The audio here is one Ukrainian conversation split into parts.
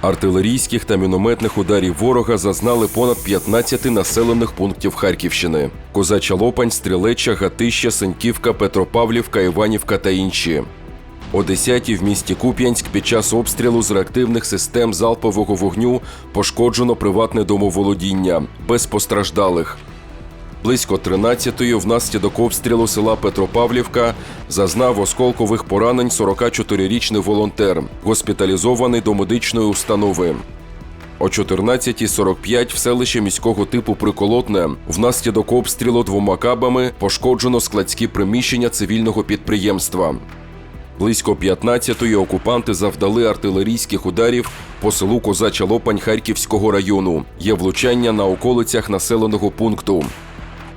Артилерійських та мінометних ударів ворога зазнали понад 15 населених пунктів Харківщини: Козача Лопань, Стрілеча, Гатища, Сеньківка, Петропавлівка, Іванівка та інші. О 10 в місті Куп'янськ під час обстрілу з реактивних систем залпового вогню пошкоджено приватне домоволодіння без постраждалих. Близько 13-ї внаслідок обстрілу села Петропавлівка зазнав осколкових поранень 44-річний волонтер, госпіталізований до медичної установи. О 14.45 в селищі міського типу Приколотне внаслідок обстрілу двома кабами пошкоджено складські приміщення цивільного підприємства. Близько 15-ї окупанти завдали артилерійських ударів по селу Козача Лопань Харківського району. Є влучання на околицях населеного пункту.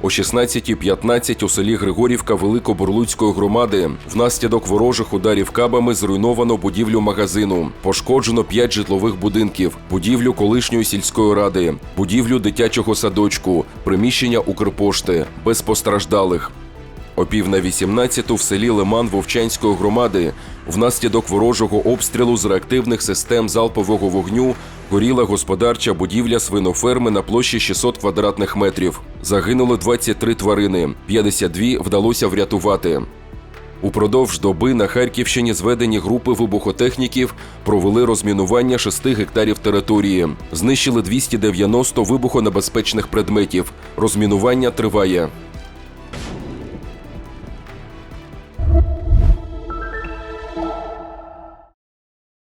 О 16.15 у селі Григорівка Великобурлуцької громади внаслідок ворожих ударів кабами зруйновано будівлю магазину. Пошкоджено 5 житлових будинків, будівлю колишньої сільської ради, будівлю дитячого садочку, приміщення Укрпошти без постраждалих. О пів на 18-ту в селі Лиман Вовчанської громади внаслідок ворожого обстрілу з реактивних систем залпового вогню горіла господарча будівля свиноферми на площі 600 квадратних метрів. Загинули 23 тварини, 52 вдалося врятувати. Упродовж доби на Харківщині зведені групи вибухотехніків провели розмінування 6 гектарів території, знищили 290 вибухонебезпечних предметів. Розмінування триває.